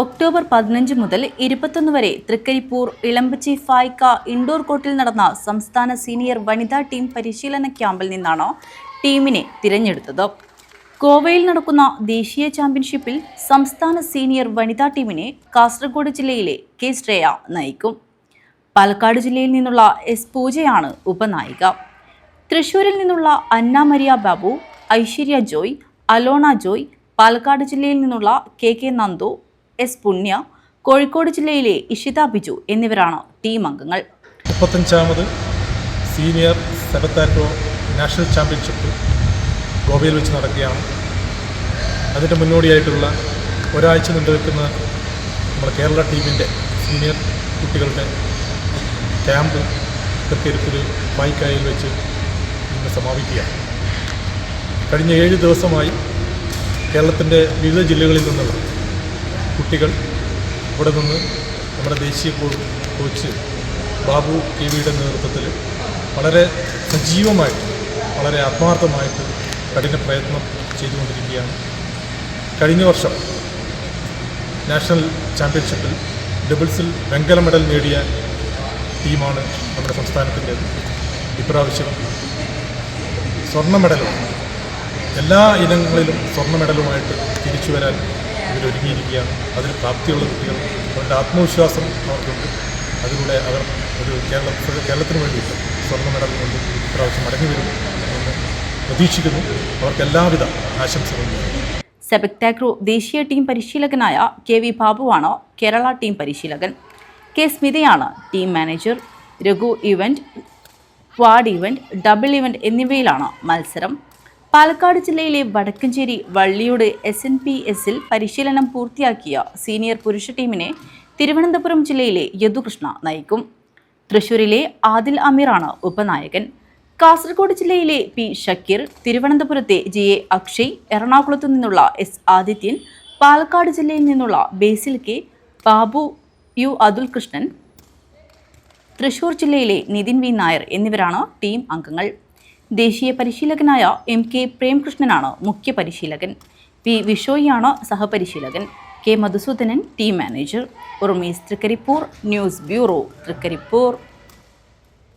October പതിനഞ്ച് മുതൽ ഇരുപത്തൊന്ന് വരെ തൃക്കരിപ്പൂർ ഇളമ്പച്ചി ഫായ്ക്ക ഇൻഡോർ കോർട്ടിൽ നടന്ന സംസ്ഥാന സീനിയർ വനിതാ ടീം പരിശീലന ക്യാമ്പിൽ നിന്നാണ് ടീമിനെ തിരഞ്ഞെടുത്തത്. ഗോവയിൽ നടക്കുന്ന ദേശീയ ചാമ്പ്യൻഷിപ്പിൽ സംസ്ഥാന സീനിയർ വനിതാ ടീമിനെ കാസർഗോഡ് ജില്ലയിലെ കെ ശ്രേയ നയിക്കും. പാലക്കാട് ജില്ലയിൽ നിന്നുള്ള എസ് പൂജയാണ് ഉപനായിക. തൃശൂരിൽ നിന്നുള്ള അന്ന മരിയ ബാബു ഐശ്വര്യ ജോയ് അലോണ ജോയ് പാലക്കാട് ജില്ലയിൽ നിന്നുള്ള കെ കെ നന്ദു എസ് പുണ്യ കോഴിക്കോട് ജില്ലയിലെ ഇഷിത ബിജു എന്നിവരാണ് ടീം അംഗങ്ങൾ. മുപ്പത്തഞ്ചാമത് സീനിയർ സെബത്താറ്റോ നാഷണൽ ചാമ്പ്യൻഷിപ്പ് ഗോവയിൽ വെച്ച് നടക്കുകയാണ്. അതിന്റെ മുന്നോടിയായിട്ടുള്ള ഒരാഴ്ച നീണ്ടു നിൽക്കുന്ന നമ്മുടെ കേരള ടീമിന്റെ സീനിയർ കുട്ടികളുടെ ക്യാമ്പ് തൃക്കരിപ്പൂർ പായിക്കായിൽ വെച്ച് ഇന്ന് സമാപിക്കുകയാണ്. കഴിഞ്ഞ ഏഴ് ദിവസമായി കേരളത്തിന്റെ വിവിധ ജില്ലകളിൽ നിന്നുള്ള കുട്ടികൾ ഇവിടെ നിന്ന് നമ്മുടെ ദേശീയ കോച്ച് ബാബു കെ വിയുടെ നേതൃത്വത്തിൽ വളരെ സജീവമായിട്ട് വളരെ ആത്മാർത്ഥമായിട്ട് കഠിന പ്രയത്നം ചെയ്തുകൊണ്ടിരിക്കുകയാണ്. കഴിഞ്ഞ വർഷം നാഷണൽ ചാമ്പ്യൻഷിപ്പിൽ ഡബിൾസിൽ വെങ്കല മെഡൽ നേടിയ ടീമാണ് നമ്മുടെ സംസ്ഥാനത്തിന്റേത് ഇപ്രാവശ്യം. സ്വർണ മെഡലുമാണ് എല്ലാ ഇനങ്ങളിലും സ്വർണ മെഡലുമായിട്ട് തിരിച്ചു വരാൻ ഇവരൊരുങ്ങിയിരിക്കുകയാണ് അതിന് പ്രാപ്തിയുള്ള കുട്ടികൾ. അവരുടെ ആത്മവിശ്വാസം അവർക്കുണ്ട്. അതിലൂടെ അവർ ഒരു കേരള കേരളത്തിന് വേണ്ടിയിട്ട് സ്വർണ മെഡൽ കൊണ്ട് ഇപ്രാവശ്യം മടങ്ങി വരും എന്ന് പ്രതീക്ഷിക്കുന്നു. അവർക്ക് എല്ലാവിധ ആശംസകളും നേരുന്നു. സെബക് താക്രോ ദേശീയ ടീം പരിശീലകനായ കെ വി ബാബുവാണ് കേരള ടീം പരിശീലകൻ. കെ സ്മിതയാണ് team manager. Raghu event quad event double event എന്നിവയിലാണ് മത്സരം. പാലക്കാട് ജില്ലയിലെ Vadakkanchery Valliyode S N P എസിൽ പരിശീലനം പൂർത്തിയാക്കിയ സീനിയർ പുരുഷ ടീമിനെ തിരുവനന്തപുരം ജില്ലയിലെ യദുകൃഷ്ണ നയിക്കും. തൃശൂരിലെ ആദിൽ അമീറാണ് ഉപനായകൻ. കാസർഗോഡ് ജില്ലയിലെ പി ഷക്കീർ തിരുവനന്തപുരത്തെ ജി എ അക്ഷയ് എറണാകുളത്തു നിന്നുള്ള എസ് ആദിത്യൻ പാലക്കാട് ജില്ലയിൽ നിന്നുള്ള ബേസിൽ കെ ബാബു യു അതുൽ കൃഷ്ണൻ തൃശൂർ ജില്ലയിലെ നിതിൻ വി നായർ എന്നിവരാണ് ടീം അംഗങ്ങൾ. ദേശീയ പരിശീലകനായ എം കെ പ്രേംകൃഷ്ണനാണ് മുഖ്യ പരിശീലകൻ. പി വിഷോയിയാണ് സഹപരിശീലകൻ. K Madhusoodanan team manager. ഉർമീസ് Trikaripur news bureau Trikaripur.